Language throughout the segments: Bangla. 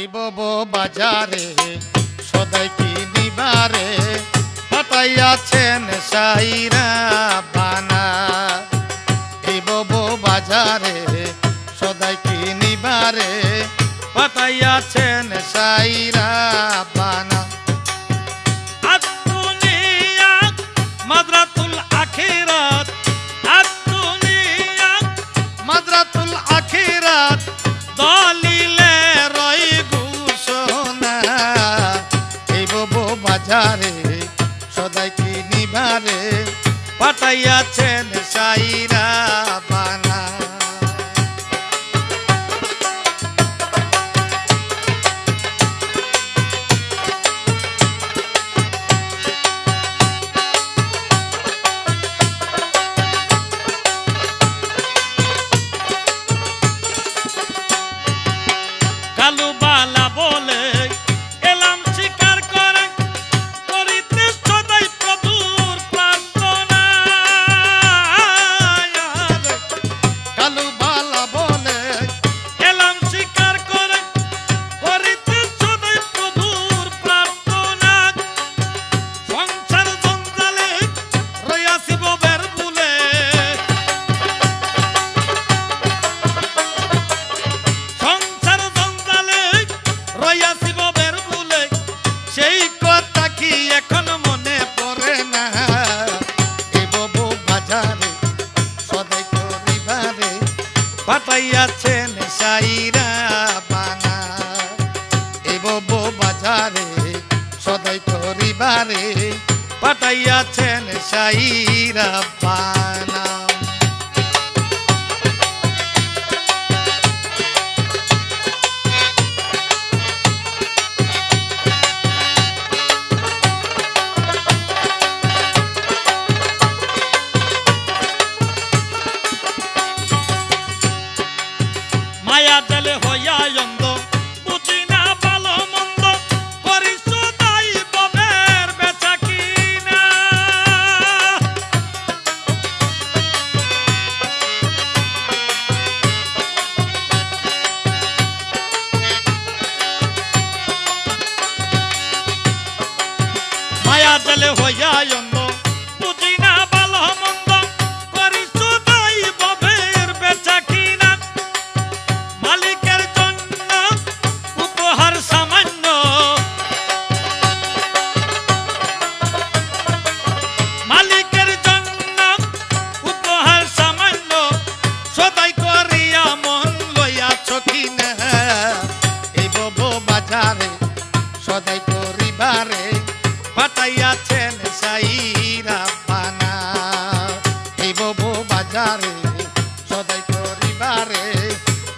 যাইব বাজারে, সদাই কিনিবারে পাতাই আছেন সাইরা বানা। দিব বাজারে, সদাই কিনিবারে পাতাই আছেন সাইরা বানা। বানাইয়াছেন সাই la boy. বব বাজারে সদাই করিবারে পাঠাইয়াছেন সাইরা পান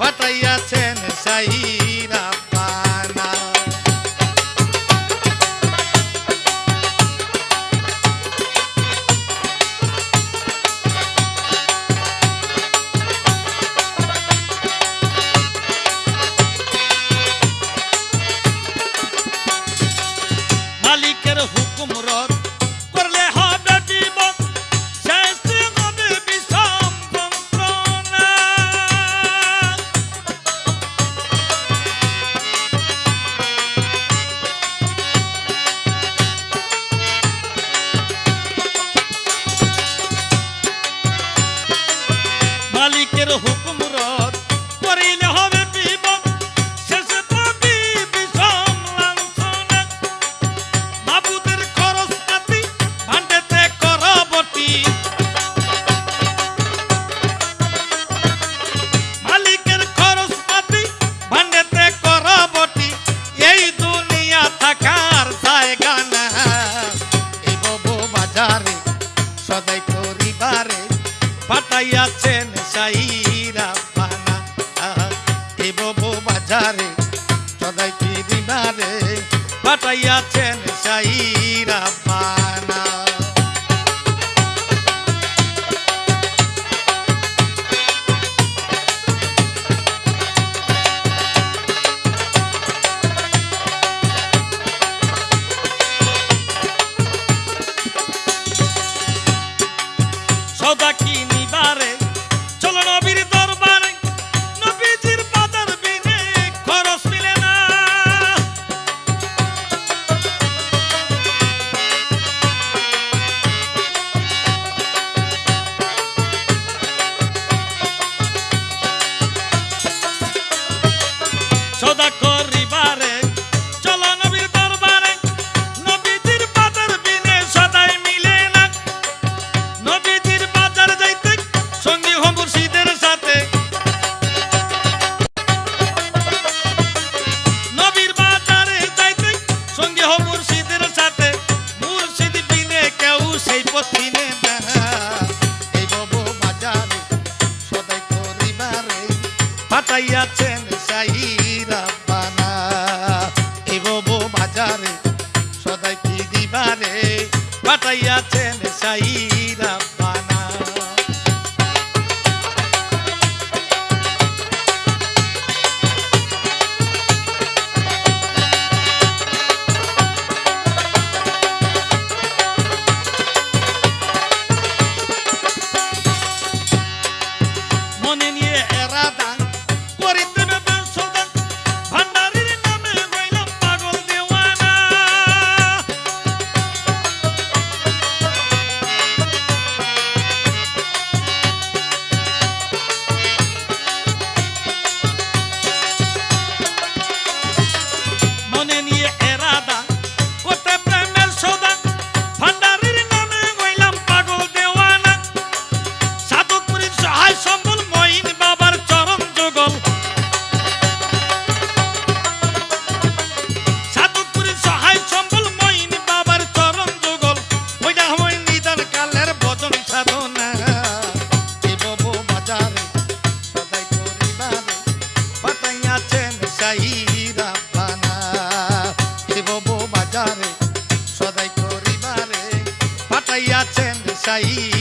বাতাইয়াছেন সাই সদাই করিবারে পাঠাইয়াছেন সাই Batalla tienes ahí. aí.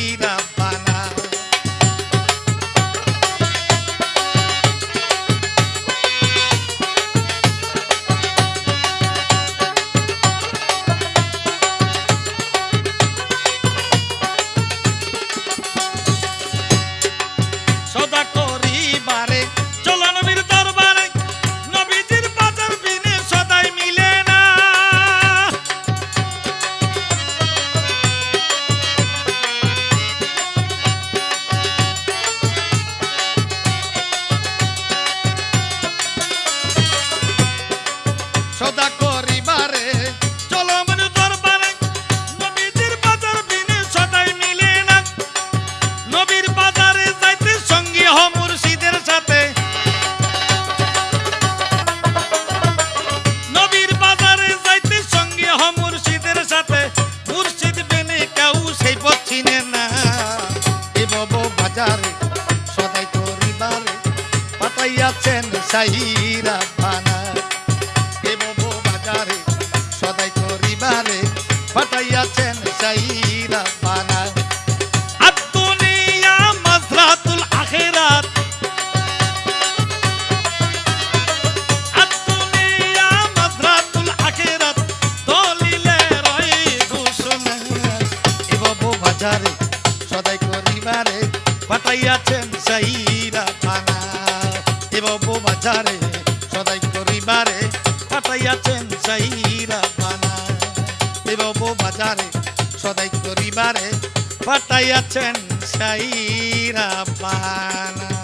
চিনে না। এ বাজারে সদাই করিবারে পাতাইয়াছেন সাই। সব বাজারে সদাই করিবারে পাঠাইয়াছেন সাইরা পানা দেব বাজারে সদাই করিবারে পাঠাইয়াছেন সাইরা পানা